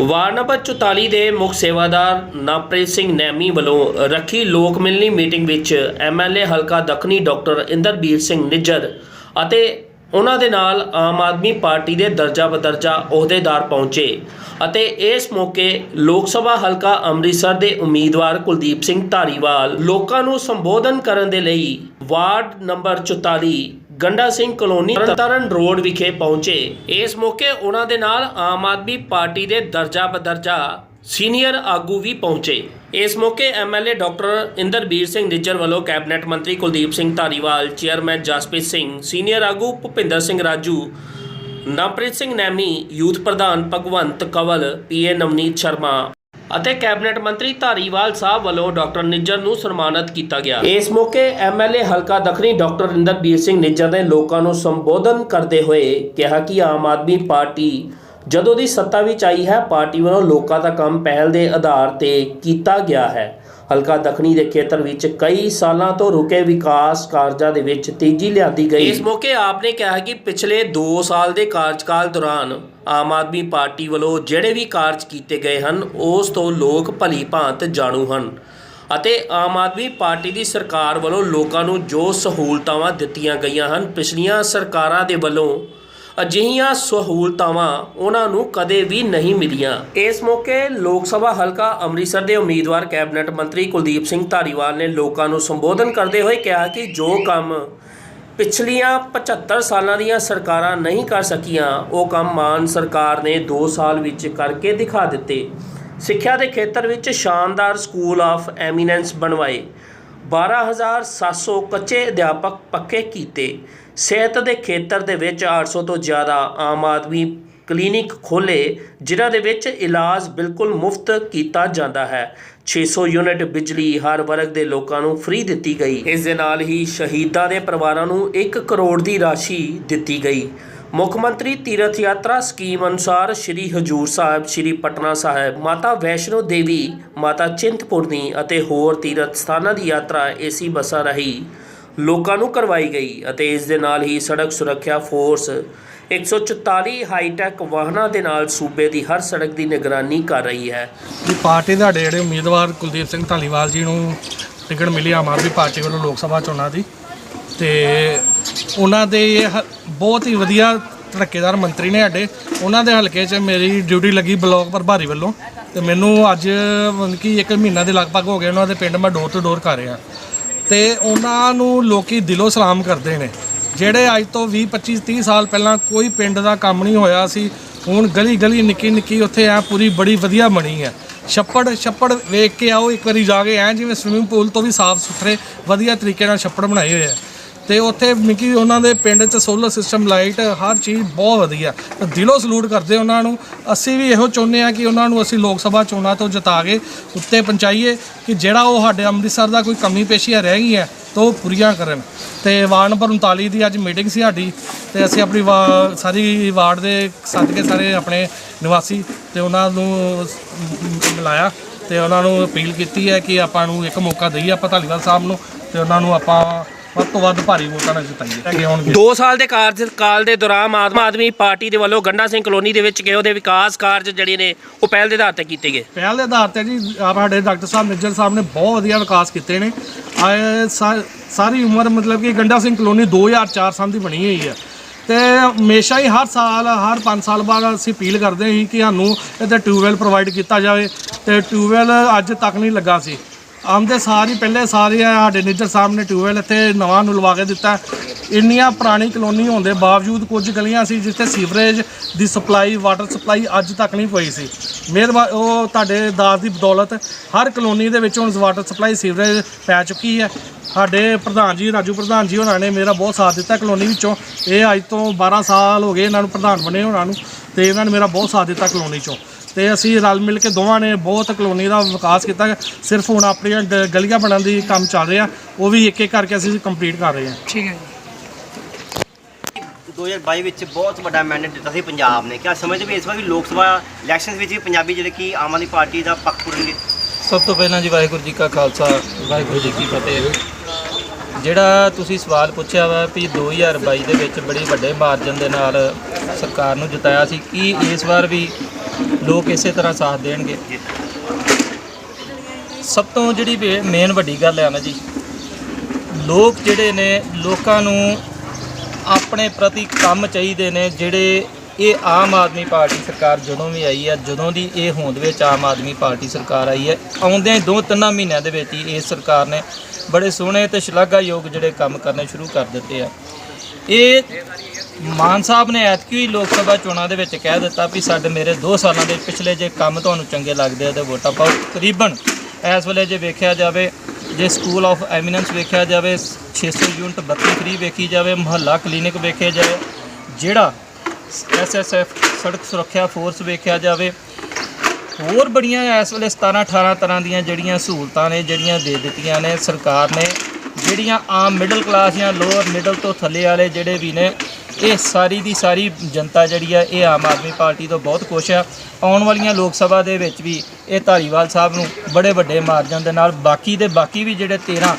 Ward number 44 ਦੇ ਮੁੱਖ ਸੇਵਾਦਾਰ ਨਵਪ੍ਰੀਤ ਸਿੰਘ ਨੈਮੀ ਵੱਲੋਂ ਰੱਖੀ ਲੋਕ ਮਿਲਣੀ ਮੀਟਿੰਗ ਵਿੱਚ ਐਮਐਲਏ ਹਲਕਾ ਦੱਖਣੀ ਡਾਕਟਰ ਇੰਦਰਬੀਰ ਸਿੰਘ ਨਿੱਜਰ ਅਤੇ ਉਹਨਾਂ ਦੇ ਨਾਲ ਆਮ ਆਦਮੀ ਪਾਰਟੀ ਦੇ ਦਰਜਾ ਬਦਰਜਾ ਅਹੁਦੇਦਾਰ ਪਹੁੰਚੇ ਅਤੇ ਇਸ ਮੌਕੇ ਲੋਕ ਸਭਾ ਹਲਕਾ ਅੰਮ੍ਰਿਤਸਰ ਦੇ ਉਮੀਦਵਾਰ ਕੁਲਦੀਪ ਸਿੰਘ ਧਾਰੀਵਾਲ ਲੋਕਾਂ ਨੂੰ ਸੰਬੋਧਨ ਕਰਨ ਦੇ ਲਈ ward number 44 Ganda Singh colony Tarn Taran road ਵਿਖੇ ਪਹੁੰਚੇ। ਇਸ ਮੌਕੇ ਉਹਨਾਂ ਦੇ ਨਾਲ ਆਮ ਆਦਮੀ ਪਾਰਟੀ ਦੇ ਦਰਜਾ ਬਦਰਜਾ ਸੀਨੀਅਰ ਆਗੂ ਵੀ ਪਹੁੰਚੇ। ਇਸ ਮੌਕੇ ਐਮਐਲਏ ਡਾਕਟਰ ਇੰਦਰਬੀਰ ਸਿੰਘ ਨਿੱਜਰ ਵੱਲੋਂ ਕੈਬਨਿਟ ਮੰਤਰੀ ਕੁਲਦੀਪ ਸਿੰਘ ਧਾਰੀਵਾਲ, ਚੇਅਰਮੈਨ ਜਸਪ੍ਰੀਤ ਸਿੰਘ, ਸੀਨੀਅਰ ਆਗੂ ਭੁਪਿੰਦਰ ਸਿੰਘ ਰਾਜੂ, ਨਵਪ੍ਰੀਤ ਸਿੰਘ ਨੈਮੀ, ਯੂਥ ਪ੍ਰਧਾਨ ਭਗਵੰਤ ਕਵਲ ਪੀਏ ਨਵਨੀਤ ਸ਼ਰਮਾ। ਅਤੇ ਕੈਬਨਿਟ ਮੰਤਰੀ ਧਾਰੀਵਾਲ ਸਾਹਿਬ ਵੱਲੋਂ ਡਾਕਟਰ ਨਿੱਜਰ ਨੂੰ ਸਨਮਾਨਿਤ ਕੀਤਾ ਗਿਆ। ਇਸ ਮੌਕੇ ਐਮਐਲਏ ਹਲਕਾ ਦੱਖਣੀ ਡਾਕਟਰ ਇੰਦਰਬੀਰ ਸਿੰਘ ਨਿੱਜਰ ਨੇ ਲੋਕਾਂ ਨੂੰ ਸੰਬੋਧਨ ਕਰਦੇ ਹੋਏ ਕਿਹਾ ਕਿ ਆਮ ਆਦਮੀ ਪਾਰਟੀ ਜਦੋਂ ਦੀ ਸੱਤਾ ਵਿੱਚ ਆਈ ਹੈ, ਪਾਰਟੀ ਵੱਲੋਂ ਲੋਕਾਂ ਦਾ ਕੰਮ ਪਹਿਲ ਦੇ ਆਧਾਰ ਤੇ ਕੀਤਾ ਗਿਆ ਹੈ। ਹਲਕਾ ਦੱਖਣੀ ਦੇ ਖੇਤਰ ਵਿੱਚ ਕਈ ਸਾਲਾਂ ਤੋਂ ਰੁਕੇ ਵਿਕਾਸ ਕਾਰਜਾਂ ਦੇ ਵਿੱਚ ਤੇਜ਼ੀ ਲਿਆਂਦੀ ਗਈ। ਇਸ ਮੌਕੇ ਆਪ ਨੇ ਕਿਹਾ ਕਿ ਪਿਛਲੇ 2 ਸਾਲ ਦੇ ਕਾਰਜਕਾਲ ਦੌਰਾਨ ਆਮ ਆਦਮੀ ਪਾਰਟੀ ਵੱਲੋਂ ਜਿਹੜੇ ਵੀ ਕਾਰਜ ਕੀਤੇ ਗਏ ਹਨ, ਉਸ ਤੋਂ ਲੋਕ ਭਲੀ ਭਾਂਤ ਜਾਣੂ ਹਨ ਅਤੇ ਆਮ ਆਦਮੀ ਪਾਰਟੀ ਦੀ ਸਰਕਾਰ ਵੱਲੋਂ ਲੋਕਾਂ ਨੂੰ ਜੋ ਸਹੂਲਤਾਵਾਂ ਦਿੱਤੀਆਂ ਗਈਆਂ ਹਨ, ਪਿਛਲੀਆਂ ਸਰਕਾਰਾਂ ਦੇ ਵੱਲੋਂ ਅਜਿਹੀਆਂ ਸਹੂਲਤਾਵਾਂ ਉਹਨਾਂ ਨੂੰ ਕਦੇ ਵੀ ਨਹੀਂ ਮਿਲੀਆਂ। ਇਸ ਮੌਕੇ ਲੋਕ ਸਭਾ ਹਲਕਾ ਅੰਮ੍ਰਿਤਸਰ ਦੇ ਉਮੀਦਵਾਰ ਕੈਬਨਿਟ ਮੰਤਰੀ ਕੁਲਦੀਪ ਸਿੰਘ ਧਾਰੀਵਾਲ ਨੇ ਲੋਕਾਂ ਨੂੰ ਸੰਬੋਧਨ ਕਰਦੇ ਹੋਏ ਕਿਹਾ ਕਿ ਜੋ ਕੰਮ ਪਿਛਲੀਆਂ 75 ਸਾਲਾਂ ਦੀਆਂ ਸਰਕਾਰਾਂ ਨਹੀਂ ਕਰ ਸਕੀਆਂ, ਉਹ ਕੰਮ ਮਾਨ ਸਰਕਾਰ ਨੇ 2 ਸਾਲ ਵਿੱਚ ਕਰਕੇ ਦਿਖਾ ਦਿੱਤੇ। ਸਿੱਖਿਆ ਦੇ ਖੇਤਰ ਵਿੱਚ ਸ਼ਾਨਦਾਰ ਸਕੂਲ ਆਫ ਐਮੀਨੈਂਸ ਬਣਵਾਏ। 12700 ਕੱਚੇ ਅਧਿਆਪਕ ਪੱਕੇ ਕੀਤੇ। ਸਿਹਤ ਦੇ ਖੇਤਰ ਦੇ ਵਿੱਚ 800 ਤੋਂ ਜ਼ਿਆਦਾ ਆਮ ਆਦਮੀ ਕਲੀਨਿਕ ਖੋਲੇ ਜਿਨ੍ਹਾਂ ਦੇ ਵਿੱਚ ਇਲਾਜ ਬਿਲਕੁਲ ਮੁਫਤ ਕੀਤਾ ਜਾਂਦਾ ਹੈ। 600 ਯੂਨਿਟ ਬਿਜਲੀ ਹਰ ਵਰਗ ਦੇ ਲੋਕਾਂ ਨੂੰ ਫ੍ਰੀ ਦਿੱਤੀ ਗਈ। ਇਸ ਦੇ ਨਾਲ ਹੀ ਸ਼ਹੀਦਾਂ ਦੇ ਪਰਿਵਾਰਾਂ ਨੂੰ 1 ਕਰੋੜ ਦੀ ਰਾਸ਼ੀ ਦਿੱਤੀ ਗਈ। ਮੁੱਖ ਮੰਤਰੀ ਤੀਰਥ ਯਾਤਰਾ ਸਕੀਮ ਅਨੁਸਾਰ ਸ੍ਰੀ ਹਜੂਰ ਸਾਹਿਬ, ਸ੍ਰੀ ਪਟਨਾ ਸਾਹਿਬ, ਮਾਤਾ ਵੈਸ਼ਨੋ ਦੇਵੀ, ਮਾਤਾ ਚਿੰਤਪੁਰਨੀ ਅਤੇ ਹੋਰ ਤੀਰਥ ਸਥਾਨਾਂ ਦੀ ਯਾਤਰਾ ਏਸੀ ਬੱਸਾਂ ਰਾਹੀਂ ਲੋਕਾਂ ਨੂੰ ਕਰਵਾਈ ਗਈ ਅਤੇ ਇਸ ਦੇ ਨਾਲ ਹੀ ਸੜਕ ਸੁਰੱਖਿਆ ਫੋਰਸ 144 ਹਾਈਟੈਕ ਵਾਹਨਾਂ ਦੇ ਨਾਲ ਸੂਬੇ ਦੀ ਹਰ ਸੜਕ ਦੀ ਨਿਗਰਾਨੀ ਕਰ ਰਹੀ ਹੈ। ਵੀ ਪਾਰਟੀ ਦੇ ਸਾਡੇ ਜਿਹੜੇ ਉਮੀਦਵਾਰ ਕੁਲਦੀਪ ਸਿੰਘ ਧਾਲੀਵਾਲ ਜੀ ਨੂੰ ਟਿਕਟ ਮਿਲੀ ਆਮ ਆਦਮੀ ਪਾਰਟੀ ਵੱਲੋਂ ਲੋਕ ਸਭਾ ਚੋਣਾਂ ਦੀ ਤੇ ਉਹਨਾਂ ਦੇ ਬਹੁਤ ਹੀ ਵਧੀਆ ਧੜੱਕੇਦਾਰ ਮੰਤਰੀ ਨੇ ਸਾਡੇ। ਉਹਨਾਂ ਦੇ ਹਲਕੇ 'ਚ ਮੇਰੀ ਡਿਊਟੀ ਲੱਗੀ ਬਲਾਕ ਪ੍ਰਭਾਰੀ ਵੱਲੋਂ। ਤੇ ਮੈਨੂੰ ਅੱਜ ਮਤਲਬ ਕਿ ਇੱਕ ਮਹੀਨਾ ਦੇ ਲਗਭਗ ਹੋ ਗਏ ਉਹਨਾਂ ਦੇ ਪਿੰਡ ਮੈਂ ਡੋਰ ਟੂ ਡੋਰ ਕਰ ਰਿਹਾ। ਤੇ ਉਹਨਾਂ ਨੂੰ ਲੋਕੀ ਦਿਲੋਂ ਸਲਾਮ ਕਰਦੇ ਨੇ। ਜਿਹੜੇ ਅੱਜ ਤੋਂ 20 25 30 ਸਾਲ ਪਹਿਲਾਂ ਕੋਈ ਪਿੰਡ ਦਾ ਕੰਮ ਨਹੀਂ ਹੋਇਆ ਸੀ, ਹੁਣ ਗਲੀ ਗਲੀ ਨਿੱਕੀ ਨਿੱਕੀ ਉੱਥੇ ਐ ਪੂਰੀ ਬੜੀ ਵਧੀਆ ਬਣੀ ਹੈ। ਛੱਪੜ ਛੱਪੜ ਵੇਖ ਕੇ ਆਓ, ਇੱਕ ਵਾਰੀ ਜਾ ਕੇ ਐ ਜਿਵੇਂ ਸਵਿਮਿੰਗ ਪੂਲ ਤੋਂ ਵੀ ਸਾਫ਼ ਸੁਥਰੇ ਵਧੀਆ ਤਰੀਕੇ ਨਾਲ ਛੱਪੜ ਬਣਾਏ ਹੋਏ ਆ। ਤੇ ਉੱਥੇ ਮਿੱਕੀ ਉਹਨਾਂ ਦੇ ਪਿੰਡ 'ਚ ਸੋਲਰ ਸਿਸਟਮ ਲਾਈਟ ਹਰ ਚੀਜ਼ ਬਹੁਤ ਵਧੀਆ। ਦਿਲੋਂ ਸਲੂਟ ਕਰਦੇ ਉਹਨਾਂ ਨੂੰ। ਅਸੀਂ ਵੀ ਇਹੋ ਚਾਹੁੰਦੇ ਆ ਕਿ ਉਹਨਾਂ ਨੂੰ ਅਸੀਂ ਲੋਕ ਸਭਾ ਚੋਣਾਂ ਤੋਂ ਜਿਤਾ ਕੇ ਉੱਤੇ ਪਹੁੰਚਾਈਏ ਕਿ ਜਿਹੜਾ ਉਹ ਸਾਡੇ ਅੰਮ੍ਰਿਤਸਰ ਦਾ ਕੋਈ ਕਮੀ ਪੇਸ਼ੀਆਂ ਰਹਿ ਗਈਆਂ, ਤਾਂ ਉਹ ਪੂਰੀਆਂ ਕਰਨ। ਤੇ ਵਾਰਡ ਨੰਬਰ 39 ਦੀ ਅੱਜ ਮੀਟਿੰਗ ਸੀ ਸਾਡੀ। ਤੇ ਅਸੀਂ ਆਪਣੀ ਵਾ- ਸਾਰੀ ਵਾਰਡ ਦੇ ਸੱਦ ਕੇ ਸਾਰੇ ਆਪਣੇ ਨਿਵਾਸੀ ਤੇ ਉਹਨਾਂ ਨੂੰ ਮਿਲਾਇਆ। ਤੇ ਉਹਨਾਂ ਨੂੰ ਅਪੀਲ ਕੀਤੀ ਹੈ ਕਿ ਆਪਾਂ ਨੂੰ ਇੱਕ ਮੌਕਾ ਦਈਏ ਆਪਾਂ ਧਾਲੀਵਾਲ ਸਾਹਿਬ ਨੂੰ। ਤੇ ਉਹਨਾਂ ਨੂੰ ਆਪਾਂ ਵੱਧ ਤੋਂ ਵੱਧ ਭਾਰੀ ਵੋਟਾਂ ਨਾਲ ਜਿਤਾਈਏ। ਅੱਗੇ ਆਉਣਗੇ। 2 ਸਾਲ ਦੇ ਕਾਰਜਕਾਲ ਦੇ ਦੌਰਾਨ ਆਮ ਆਦਮੀ ਪਾਰਟੀ ਦੇ ਵੱਲੋਂ ਗੰਡਾ ਸਿੰਘ ਕਲੋਨੀ ਦੇ ਵਿੱਚ ਗਏ। ਉਹਦੇ ਵਿਕਾਸ ਕਾਰਜ ਜਿਹੜੇ ਨੇ ਉਹ ਪਹਿਲ ਦੇ ਆਧਾਰ ਤੇ ਕੀਤੇ ਗਏ। ਪਹਿਲ ਦੇ ਆਧਾਰ ਤੇ ਜੀ ਆਹ ਸਾਡੇ ਡਾਕਟਰ ਸਾਹਿਬ ਨਿੱਜਰ ਸਾਹਿਬ ਨੇ ਬਹੁਤ ਵਧੀਆ ਵਿਕਾਸ ਕੀਤੇ ਨੇ। ਆਏ ਸਾ- ਸਾਰੀ ਉਮਰ ਮਤਲਬ ਕਿ ਗੰਡਾ ਸਿੰਘ ਕਲੋਨੀ 2004 ਸਾਲ ਦੀ ਬਣੀ ਹੋਈ ਹੈ। ਤੇ ਹਮੇਸ਼ਾ ਹੀ ਹਰ ਸਾਲ ਹਰ 5 ਸਾਲ ਬਾਅਦ ਅਸੀਂ ਅਪੀਲ ਕਰਦੇ ਸੀ ਕਿ ਸਾਨੂੰ ਇੱਥੇ ਟਿਊਬਵੈਲ ਪ੍ਰੋਵਾਈਡ ਕੀਤਾ ਜਾਵੇ। ਤੇ ਟਿਊਬਵੈਲ ਅੱਜ ਤੱਕ ਨਹੀਂ ਲੱਗਾ ਸੀ। ਆਮਦੇ ਸਾਰ ਹੀ, ਪਹਿਲੇ ਸਾਰੇ ਸਾਡੇ ਨਿੱਜਰ ਸਾਹਿਬ ਨੇ ਟਿਊਬਵੈਲ ਇੱਥੇ ਨਵਾਂ ਨੂੰ ਲਵਾ ਕੇ ਦਿੱਤਾ। ਇੰਨੀਆਂ ਪੁਰਾਣੀ ਕਲੋਨੀ ਹੋਣ ਦੇ ਬਾਵਜੂਦ ਕੁਝ ਗਲੀਆਂ ਸੀ ਜਿੱਥੇ ਸੀਵਰੇਜ ਦੀ ਸਪਲਾਈ, ਵਾਟਰ ਸਪਲਾਈ ਅੱਜ ਤੱਕ ਨਹੀਂ ਪਈ ਸੀ। ਮਿਹਰਬਾਨ ਉਹ ਤੁਹਾਡੇ ਦਾਸ ਦੀ ਬਦੌਲਤ ਹਰ ਕਲੋਨੀ ਦੇ ਵਿੱਚ ਹੁਣ ਵਾਟਰ ਸਪਲਾਈ ਸੀਵਰੇਜ ਪੈ ਚੁੱਕੀ ਹੈ। ਸਾਡੇ ਪ੍ਰਧਾਨ ਜੀ, ਰਾਜੂ ਪ੍ਰਧਾਨ ਜੀ ਉਹਨਾਂ ਨੇ ਮੇਰਾ ਬਹੁਤ ਸਾਥ ਦਿੱਤਾ ਕਲੋਨੀ ਵਿੱਚੋਂ। ਇਹ ਅੱਜ ਤੋਂ 12 ਸਾਲ ਹੋ ਗਏ ਇਹਨਾਂ ਨੂੰ ਪ੍ਰਧਾਨ ਬਣੇ ਉਹਨਾਂ ਨੂੰ ਤੇ ਇਹਨਾਂ ਨੇ ਮੇਰਾ ਬਹੁਤ ਸਾਥ ਦਿੱਤਾ ਕਲੋਨੀ ਚੋਂ। ਤੇ ਅਸੀਂ ਰਲ ਮਿਲ ਕੇ ਦੋਵਾਂ ਨੇ ਬਹੁਤ ਕਲੋਨੀ ਦਾ ਵਿਕਾਸ ਕੀਤਾ। ਸਿਰਫ ਹੁਣ ਆਪਣੀਆਂ ਗ- ਗਲੀਆਂ ਬਣਨ ਦੀ ਕੰਮ ਚੱਲ ਰਿਹਾ। ਉਹ ਵੀ ਇੱਕ ਇੱਕ ਕਰਕੇ ਅਸੀਂ ਕੰਪਲੀਟ ਕਰ ਰਹੇ ਹਾਂ। 2022 ਵਿੱਚ ਬਹੁਤ ਵੱਡਾ ਮੈਂਡੇਟ ਦਿੱਤਾ ਸੀ ਪੰਜਾਬ ਨੇ। ਕਿਆ ਸਮਝਦੇ ਵੀ ਇਸ ਵਾਰ ਵੀ ਲੋਕ ਸਭਾ ਇਲੈਕਸ਼ਨਸ ਵਿੱਚ ਵੀ ਪੰਜਾਬੀ ਜਿਹੜੇ ਕਿ ਆਮ ਆਦਮੀ ਪਾਰਟੀ ਦਾ ਪੱਖ ਪੂਰਨਗੇ? ਸਭ ਤੋਂ ਪਹਿਲਾਂ ਜੀ ਵਾਹਿਗੁਰੂ ਜੀ ਕਾ ਖਾਲਸਾ ਵਾਹਿਗੁਰੂ ਜੀ ਕੀ ਫਤਿਹ। ਜਿਹੜਾ ਤੁਸੀਂ ਸਵਾਲ ਪੁੱਛਿਆ ਵਾ ਵੀ 2022 ਦੇ ਵਿੱਚ ਬੜੀ ਵੱਡੇ ਮਾਰਜਨ ਦੇ ਨਾਲ ਸਰਕਾਰ ਨੂੰ ਜਿਤਾਇਆ ਸੀ ਕੀ ਇਸ ਵਾਰ ਵੀ ਲੋਕ ਇਸੇ ਤਰ੍ਹਾਂ ਸਾਥ ਦੇਣਗੇ। ਸਭ ਤੋਂ ਜਿਹੜੀ ਮੇਨ ਵੱਡੀ ਗੱਲ ਹੈ ਨਾ ਜੀ, ਲੋਕ ਜਿਹੜੇ ਨੇ, ਲੋਕਾਂ ਨੂੰ ਆਪਣੇ ਪ੍ਰਤੀ ਕੰਮ ਚਾਹੀਦੇ ਨੇ, ਜਿਹੜੇ ਇਹ ਆਮ ਆਦਮੀ ਪਾਰਟੀ ਸਰਕਾਰ ਜਦੋਂ ਵੀ ਆਈ ਹੈ ਜਦੋਂ ਦੀ ਇਹ ਹੋਂਦ ਵਿੱਚ ਆਮ ਆਦਮੀ ਪਾਰਟੀ ਸਰਕਾਰ ਆਈ ਹੈ, ਆਉਂਦਿਆਂ ਦੋ ਤਿੰਨਾਂ ਮਹੀਨਿਆਂ ਦੇ ਵਿੱਚ ਹੀ ਇਸ ਸਰਕਾਰ ਨੇ ਬੜੇ ਸੋਹਣੇ ਤੇ ਸ਼ਲਾਘਾਯੋਗ ਜਿਹੜੇ ਕੰਮ ਕਰਨੇ ਸ਼ੁਰੂ ਕਰ ਦਿੱਤੇ ਆ। ਇਹ ਮਾਨ ਸਾਹਿਬ ਨੇ ਐਤਕੀ ਲੋਕ ਸਭਾ ਚੋਣਾਂ ਦੇ ਵਿੱਚ ਕਹਿ ਦਿੱਤਾ ਵੀ ਸਾਡੇ ਮੇਰੇ 2 ਸਾਲਾਂ ਦੇ ਪਿਛਲੇ ਜੇ ਕੰਮ ਤੁਹਾਨੂੰ ਚੰਗੇ ਲੱਗਦੇ ਆ ਤੇ ਵੋਟਾਂ ਪਾਓ ਤਕਰੀਬਨ ਇਸ ਵੇਲੇ ਜੇ ਵੇਖਿਆ ਜਾਵੇ, ਜੇ ਸਕੂਲ ਆਫ ਐਮੀਨੈਂਸ ਵੇਖਿਆ ਜਾਵੇ 600 ਯੂਨਿਟ ਬੱਤੀ ਫ੍ਰੀ ਵੇਖੀ ਜਾਵੇ, ਮੁਹੱਲਾ ਕਲੀਨਿਕ ਵੇਖਿਆ ਜਾਵੇ, ਜਿਹੜਾ ਐਸਐਸਐਫ ਸੜਕ ਸੁਰੱਖਿਆ ਫੋਰਸ ਵੇਖਿਆ ਜਾਵੇ, ਹੋਰ ਬੜੀਆਂ ਇਸ ਵੇਲੇ 17 18 ਤਰ੍ਹਾਂ ਦੀਆਂ ਜਿਹੜੀਆਂ ਸਹੂਲਤਾਂ ਨੇ, ਜਿਹੜੀਆਂ ਦੇ ਦਿੱਤੀਆਂ ਨੇ, ਸਰਕਾਰ ਨੇ, ਜਿਹੜੀਆਂ ਆਮ ਮਿਡਲ ਕਲਾਸ ਜਾਂ ਲੋਅਰ ਮਿਡਲ ਤੋਂ ਥੱਲੇ ਵਾਲੇ ਜਿਹੜੇ ਵੀ ਨੇ ਇਹ ਸਾਰੀ ਦੀ ਸਾਰੀ ਜਨਤਾ ਜਿਹੜੀ ਆ, ਇਹ ਆਮ ਆਦਮੀ ਪਾਰਟੀ ਤੋਂ ਬਹੁਤ ਖੁਸ਼ ਆ। ਆਉਣ ਵਾਲੀਆਂ ਲੋਕ ਸਭਾ ਦੇ ਵਿੱਚ ਵੀ ਇਹ ਧਾਰੀਵਾਲ ਸਾਹਿਬ ਨੂੰ ਬੜੇ ਵੱਡੇ ਮਾਰਜਨ ਦੇ ਨਾਲ ਬਾਕੀ ਦੇ ਬਾਕੀ ਵੀ ਜਿਹੜੇ 13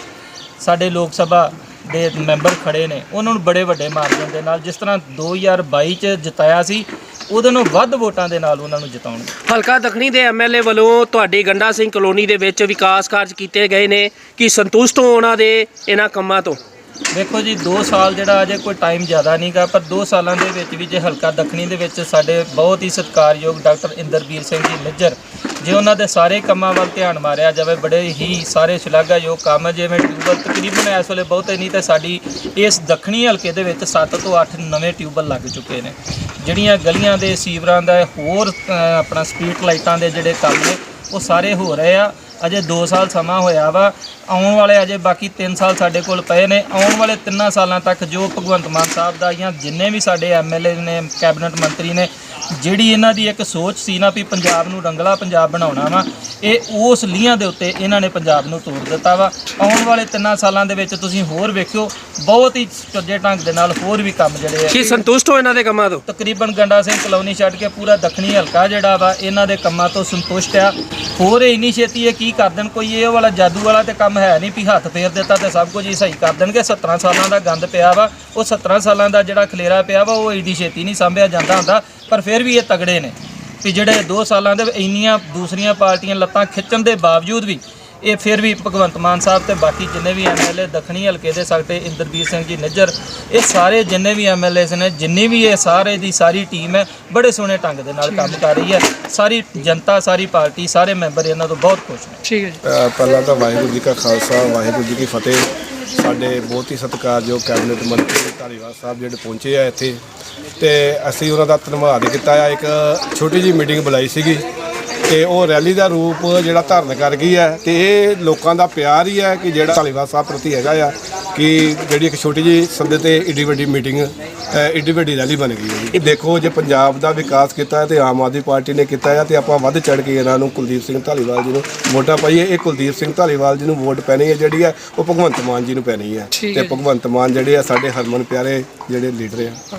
ਸਾਡੇ ਲੋਕ ਸਭਾ ਦੇ ਮੈਂਬਰ ਖੜੇ ਨੇ, ਉਹਨਾਂ ਨੂੰ ਬੜੇ ਵੱਡੇ ਮਾਰਜਨ ਦੇ ਨਾਲ, ਜਿਸ ਤਰ੍ਹਾਂ 2022 ਚ ਜਿਤਾਇਆ ਸੀ, ਉਹਦੇ ਨੂੰ ਵੱਧ ਵੋਟਾਂ ਦੇ ਨਾਲ ਉਹਨਾਂ ਨੂੰ ਜਿਤਾਉਣਗੇ ਹਲਕਾ ਦੱਖਣੀ ਦੇ ਐਮਐਲਏ ਵੱਲੋਂ ਤੁਹਾਡੀ ਗੰਡਾ ਸਿੰਘ ਕਲੋਨੀ ਦੇ ਵਿੱਚ ਵਿਕਾਸ ਕਾਰਜ ਕੀਤੇ ਗਏ ਨੇ, ਕਿ ਸੰਤੁਸ਼ਟ ਹੋ ਉਹਨਾਂ ਦੇ ਇਹਨਾਂ ਕੰਮਾਂ ਤੋਂ? ਦੇਖੋ ਜੀ 2 ਸਾਲ ਜਿਹੜਾ ਅਜੇ ਕੋਈ ਟਾਈਮ ਜ਼ਿਆਦਾ ਨਹੀਂਗਾ ਪਰ 2 ਸਾਲਾਂ ਦੇ ਵਿੱਚ ਵੀ ਜੇ ਹਲਕਾ ਦੱਖਣੀ ਦੇ ਵਿੱਚ ਸਾਡੇ ਬਹੁਤ ਹੀ ਸਤਿਕਾਰਯੋਗ ਡਾਕਟਰ ਇੰਦਰਵੀਰ ਸਿੰਘ ਜੀ ਨਿੱਜਰ ਜੇ ਉਹਨਾਂ ਦੇ ਸਾਰੇ ਕੰਮਾਂ ਵੱਲ ਧਿਆਨ ਮਾਰਿਆ ਜਾਵੇ ਬੜੇ ਹੀ ਸਾਰੇ ਸ਼ਲਾਘਾਯੋਗ ਕੰਮ ਹੈ, ਜਿਵੇਂ ਟਿਊਬਲ ਤਕਰੀਬਨ ਇਸ ਵੇਲੇ ਬਹੁਤੇ ਨਹੀਂ ਤੇ ਸਾਡੀ ਇਸ ਦੱਖਣੀ ਹਲਕੇ ਦੇ ਵਿੱਚ 7 ਤੋਂ 8 ਨਵੇਂ ਟਿਊਬਲ ਲੱਗ ਚੁੱਕੇ ਨੇ। ਜਿਹੜੀਆਂ ਗਲੀਆਂ ਦੇ ਸੀਵਰਾਂ ਦਾ ਹੋਰ ਆਪਣਾ ਸਟਰੀਟ ਲਾਈਟਾਂ ਦੇ ਜਿਹੜੇ ਕੰਮ ਨੇ ਉਹ ਸਾਰੇ ਹੋ ਰਹੇ ਆ। ਅਜੇ 2 ਸਾਲ ਸਮਾਂ ਹੋਇਆ ਵਾ, ਆਉਣ ਵਾਲੇ ਅਜੇ ਬਾਕੀ 3 ਸਾਲ ਸਾਡੇ ਕੋਲ ਪਏ ਨੇ। ਆਉਣ ਵਾਲੇ 3 ਸਾਲਾਂ ਤੱਕ ਜੋ ਭਗਵੰਤ ਮਾਨ ਸਾਹਿਬ ਦਾ ਜਾਂ ਜਿੰਨੇ ਵੀ ਸਾਡੇ ਐਮਐਲਏ ਨੇ, ਕੈਬਨਿਟ ਮੰਤਰੀ ਨੇ, ਜਿਹੜੀ ਇਹਨਾਂ ਦੀ ਇੱਕ ਸੋਚ ਸੀ ਨਾ ਵੀ ਪੰਜਾਬ ਨੂੰ ਰੰਗਲਾ ਪੰਜਾਬ ਬਣਾਉਣਾ ਵਾ ਇਹ ਉਸ ਲੀਹਾਂ ਦੇ ਉੱਤੇ ਇਹਨਾਂ ਨੇ ਪੰਜਾਬ ਨੂੰ ਤੋੜ ਦਿੱਤਾ ਵਾ। ਆਉਣ ਵਾਲੇ 3 ਸਾਲਾਂ ਦੇ ਵਿੱਚ ਤੁਸੀਂ ਹੋਰ ਵੇਖਿਓ ਬਹੁਤ ਹੀ ਸੁਚੱਜੇ ਢੰਗ ਦੇ ਨਾਲ ਹੋਰ ਵੀ ਕੰਮ ਜਿਹੜੇ ਆ। ਕੀ ਸੰਤੁਸ਼ਟ ਹੋ ਇਹਨਾਂ ਦੇ ਕੰਮਾਂ ਤੋਂ? ਤਕਰੀਬਨ ਗੰਡਾ ਸਿੰਘ ਕਲੋਨੀ ਛੱਡ ਕੇ ਪੂਰਾ ਦੱਖਣੀ ਹਲਕਾ ਜਿਹੜਾ ਵਾ ਇਹਨਾਂ ਦੇ ਕੰਮਾਂ ਤੋਂ ਸੰਤੁਸ਼ਟ ਆ। ਹੋਰ ਇੰਨੀ ਛੇਤੀ ਇਹ ਕੀ ਕਰ ਦੇਣ? ਕੋਈ ਇਹ ਵਾਲਾ ਜਾਦੂ ਵਾਲਾ ਤੇ ਕੰਮ ਹੈ ਨਹੀਂ ਵੀ ਹੱਥ ਫੇਰ ਦਿੱਤਾ ਤੇ ਸਭ ਕੁਝ ਹੀ ਸਹੀ ਕਰ ਦੇਣਗੇ। 17 ਸਾਲਾਂ ਦਾ ਗੰਦ ਪਿਆ ਵਾ। ਉਹ 17 ਸਾਲਾਂ ਦਾ ਜਿਹੜਾ ਖਲੇਰਾ ਪਿਆ ਵਾ ਉਹ ਏਡੀ ਛੇਤੀ ਨਹੀਂ ਸੰਭਿਆ ਜਾਂਦਾ ਹੁੰਦਾ ਪਰ ਫਿਰ ਵੀ ਇਹ ਤਗੜੇ ਨੇ। ਵੀ ਜਿਹੜੇ 2 ਸਾਲਾਂ ਦੇ ਇੰਨੀਆਂ ਦੂਸਰੀਆਂ ਪਾਰਟੀਆਂ ਲੱਤਾਂ ਖਿੱਚਣ ਦੇ ਬਾਵਜੂਦ ਵੀ ਇਹ ਫਿਰ ਵੀ ਭਗਵੰਤ ਮਾਨ ਸਾਹਿਬ ਤੇ ਬਾਕੀ ਜਿੰਨੇ ਵੀ ਐਮਐਲਏ ਦੱਖਣੀ ਹਲਕੇ ਦੇ ਸਕਦੇ ਇੰਦਰਬੀਰ ਸਿੰਘ ਜੀ ਨਿੱਜਰ ਇਹ ਸਾਰੇ ਜਿੰਨੇ ਵੀ ਐਮਐਲਏਸ ਨੇ ਜਿੰਨੀ ਵੀ ਇਹ ਸਾਰੇ ਦੀ ਸਾਰੀ ਟੀਮ ਹੈ ਬੜੇ ਸੋਹਣੇ ਢੰਗ ਦੇ ਨਾਲ ਕੰਮ ਕਰ ਰਹੀ ਹੈ। ਸਾਰੀ ਜਨਤਾ ਸਾਰੀ ਪਾਰਟੀ ਸਾਰੇ ਮੈਂਬਰ ਇਹਨਾਂ ਤੋਂ ਬਹੁਤ ਖੁਸ਼ ਨੇ। ਅ, ਪਹਿਲਾਂ ਤਾਂ ਵਾਹਿਗੁਰੂ ਜੀ ਕਾ ਖਾਲਸਾ ਵਾਹਿਗੁਰੂ ਜੀ ਕੀ ਫਤਿਹ। ਸਾਡੇ ਬਹੁਤ ਹੀ ਸਤਿਕਾਰਯੋਗ ਕੈਬਨਿਟ ਮੰਤਰੀ ਧਾਲੀਵਾਲ ਸਾਹਿਬ ਜਿਹੜੇ ਪਹੁੰਚੇ ਆ ਇੱਥੇ। ਤੇ ਅਸੀਂ ਉਹਨਾਂ ਦਾ ਧੰਨਵਾਦ ਕੀਤਾ ਆ। ਇੱਕ ਛੋਟੀ ਜੀ ਮੀਟਿੰਗ ਬੁਲਾਈ ਸੀਗੀ ਤੇ ਉਹ ਰੈਲੀ ਦਾ ਰੂਪ ਜਿਹੜਾ ਧਾਰਨ ਕਰ ਗਈ ਹੈ ਤੇ ਇਹ ਲੋਕਾਂ ਦਾ ਪਿਆਰ ਹੀ ਹੈ ਕਿ ਜਿਹੜਾ ਧਾਲੀਵਾਲ ਸਾਹਿਬ ਪ੍ਰਤੀ ਹੈਗਾ ਆ ਕਿ ਜਿਹੜੀ ਇੱਕ ਛੋਟੀ ਜੀ ਸੱਦੇ ਤੇ ਏਡੀ ਵੱਡੀ ਮੀਟਿੰਗ ਏਡੀ ਵੱਡੀ ਰੈਲੀ ਬਣ ਗਈ ਹੈ ਇਹ ਦੇਖੋ ਜੇ ਪੰਜਾਬ ਦਾ ਵਿਕਾਸ ਕੀਤਾ ਤੇ ਆਮ ਆਦਮੀ ਪਾਰਟੀ ਨੇ ਕੀਤਾ ਹੈ ਤੇ ਆਪਾਂ ਵੱਧ ਚੜ ਕੇ ਇਹਨਾਂ ਨੂੰ ਕੁਲਦੀਪ ਸਿੰਘ ਧਾਲੀਵਾਲ ਜੀ ਨੂੰ ਵੋਟਾਂ ਪਾਈਏ। ਇਹ ਕੁਲਦੀਪ ਸਿੰਘ ਧਾਲੀਵਾਲ ਜੀ ਨੂੰ ਵੋਟ ਪੈਣੀ ਹੈ ਜਿਹੜੀ ਹੈ ਉਹ ਭਗਵੰਤ ਮਾਨ ਜੀ ਨੂੰ ਪੈਣੀ ਹੈ। ਤੇ ਭਗਵੰਤ ਮਾਨ ਜਿਹੜੇ ਆ ਸਾਡੇ ਹਰਮਨ ਪਿਆਰੇ ਜਿਹੜੇ ਲੀਡਰ ਆ।